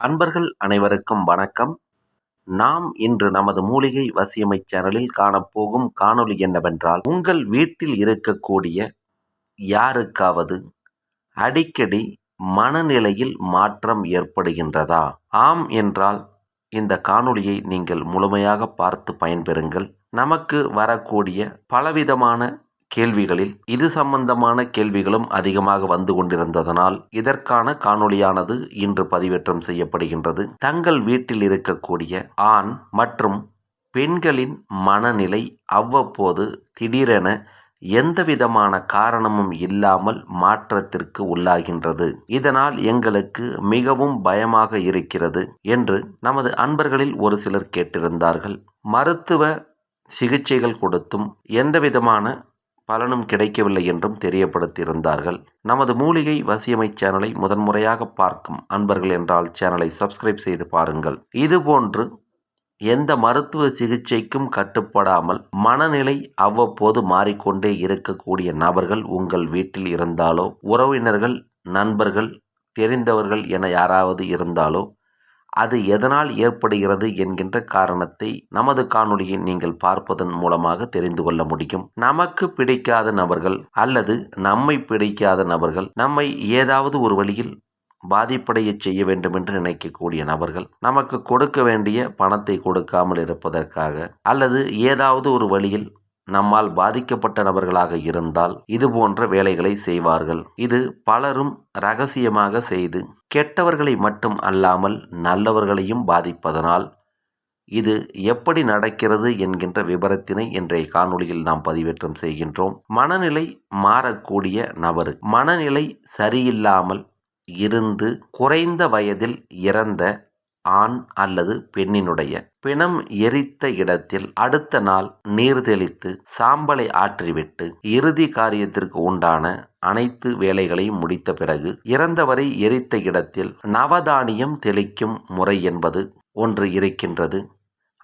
அன்பர்கள் அனைவருக்கும் வணக்கம். நாம் இன்று நமது மூலிகை வசியமை சேனலில் காணப்போகும் காணொளி என்னவென்றால் உங்கள் வீட்டில் இருக்கக்கூடிய யாருக்காவது அடிக்கடி மனநிலையில் மாற்றம் ஏற்படுகின்றதா? ஆம் என்றால் இந்த காணொளியை நீங்கள் முழுமையாக பார்த்து பயன்பெறுங்கள். நமக்கு வரக்கூடிய பலவிதமான கேள்விகளில் இது சம்பந்தமான கேள்விகளும் அதிகமாக வந்து கொண்டிருந்ததனால் இதற்கான காணொளியானது இன்று பதிவேற்றம் செய்யப்படுகின்றது. தங்கள் வீட்டில் இருக்கக்கூடிய ஆண் மற்றும் பெண்களின் மனநிலை அவ்வப்போது திடீரென எந்தவிதமான காரணமும் இல்லாமல் மாற்றத்திற்கு உள்ளாகின்றது. இதனால் எங்களுக்கு மிகவும் பயமாக இருக்கிறது என்று நமது அன்பர்களில் ஒரு சிலர் கேட்டிருந்தார்கள். மருத்துவ சிகிச்சைகள் கொடுத்தும் எந்தவிதமான பலனும் கிடைக்கவில்லை என்றும் தெரியப்படுத்தியிருந்தார்கள். நமது மூலிகை வசியமை சேனலை முதன்முறையாக பார்க்கும் அன்பர்கள் என்றால் சேனலை சப்ஸ்கிரைப் செய்து பாருங்கள். இதுபோன்று எந்த மருத்துவ சிகிச்சைக்கும் கட்டுப்படாமல் மனநிலை அவ்வப்போது மாறிக்கொண்டே இருக்கக்கூடிய நபர்கள் உங்கள் வீட்டில் இருந்தாலோ உறவினர்கள் நண்பர்கள் தெரிந்தவர்கள் என யாராவது இருந்தாலோ அது எதனால் ஏற்படுகிறது என்கின்ற காரணத்தை நமது காணொளியை நீங்கள் பார்ப்பதன் மூலமாக தெரிந்து கொள்ள முடியும். நமக்கு பிடிக்காத நபர்கள் அல்லது நம்மை பிடிக்காத நபர்கள் நம்மை ஏதாவது ஒரு வழியில் பாதிப்படைய செய்ய வேண்டும் என்று நினைக்கக்கூடிய நபர்கள் நமக்கு கொடுக்க வேண்டிய பணத்தை கொடுக்காமல் இருப்பதற்காக அல்லது ஏதாவது ஒரு வழியில் நம்மால் பாதிக்கப்பட்ட நபர்களாக இருந்தால் இது போன்ற வேலைகளை செய்வார்கள். இது பலரும் ரகசியமாக செய்து கெட்டவர்களை மட்டும் அல்லாமல் நல்லவர்களையும் பாதிப்பதனால் இது எப்படி நடக்கிறது என்கின்ற விபரத்தினை இன்றைய காணொளியில் நாம் பதிவேற்றம் செய்கின்றோம். மனநிலை மாறக்கூடிய நபரு மனநிலை சரியில்லாமல் இருந்து குறைந்த வயதில் இறந்த ஆண் அல்லது பெண்ணினுடைய பிணம் எரித்த இடத்தில் அடுத்த நாள் நீர் தெளித்து சாம்பலை ஆற்றிவிட்டு இறுதி காரியத்திற்கு உண்டான அனைத்து வேலைகளையும் முடித்த பிறகு இறந்தவரை எரித்த இடத்தில் நவதானியம் தெளிக்கும் முறை என்பது ஒன்று இருக்கின்றது.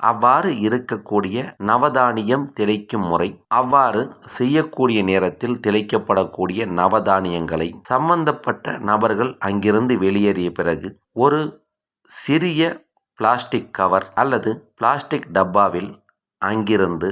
அவ்வாறு இருக்கக்கூடிய நவதானியம் தெளிக்கும் முறை அவ்வாறு செய்யக்கூடிய நேரத்தில் தெளிக்கப்படக்கூடிய நவதானியங்களை சம்பந்தப்பட்ட நபர்கள் அங்கிருந்து வெளியேறிய பிறகு ஒரு சிறிய பிளாஸ்டிக் கவர் அல்லது பிளாஸ்டிக் டப்பாவில் அங்கிருந்து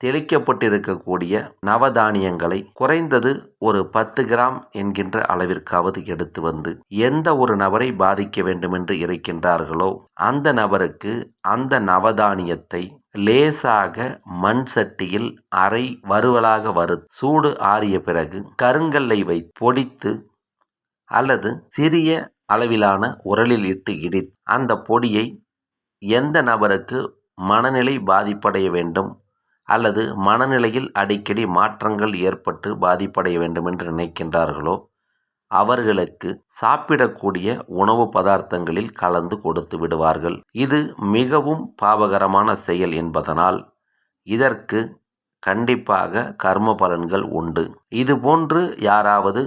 தெளிக்கப்பட்டிருக்கக்கூடிய நவதானியங்களை குறைந்தது ஒரு பத்து கிராம் என்கின்ற அளவிற்காவது எடுத்து வந்து எந்த ஒரு நபரை பாதிக்க வேண்டுமென்று இருக்கின்றார்களோ அந்த நபருக்கு அந்த நவதானியத்தை லேசாக மண் சட்டியில் அரை வறுவலாக வறு சூடு ஆறிய பிறகு கருங்கல்லை வை பொடித்து அல்லது சிறிய அளவிலான உரலில் இட்டு இடித் அந்த பொடியை எந்த நபருக்கு மனநிலை பாதிப்படைய வேண்டும் அல்லது மனநிலையில் அடிக்கடி மாற்றங்கள் ஏற்பட்டு பாதிப்படைய வேண்டும் என்று நினைக்கின்றார்களோ அவர்களுக்கு சாப்பிடக்கூடிய உணவு பதார்த்தங்களில் கலந்து கொடுத்து விடுவார்கள். இது மிகவும் பாவகரமான செயல் என்பதனால் இதற்கு கண்டிப்பாக கர்ம பலன்கள் உண்டு. இதுபோன்று யாராவது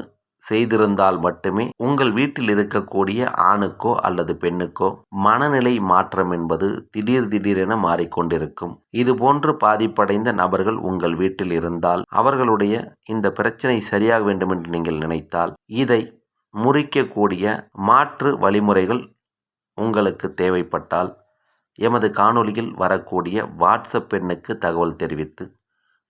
செய்திருந்தால் மட்டுமே உங்கள் வீட்டில் இருக்கக்கூடிய ஆணுக்கோ அல்லது பெண்ணுக்கோ மனநிலை மாற்றம் என்பது திடீர் திடீரென மாறிக்கொண்டிருக்கும். இது போன்று பாதிப்படைந்த நபர்கள் உங்கள் வீட்டில் இருந்தால் அவர்களுடைய இந்த பிரச்சனை சரியாக வேண்டும் என்று நீங்கள் நினைத்தால் இதை முறிக்கக்கூடிய மாற்று வழிமுறைகள் உங்களுக்கு தேவைப்பட்டால் எமது காணொளியில் வரக்கூடிய வாட்ஸ்அப் எண்ணுக்கு தகவல் தெரிவித்து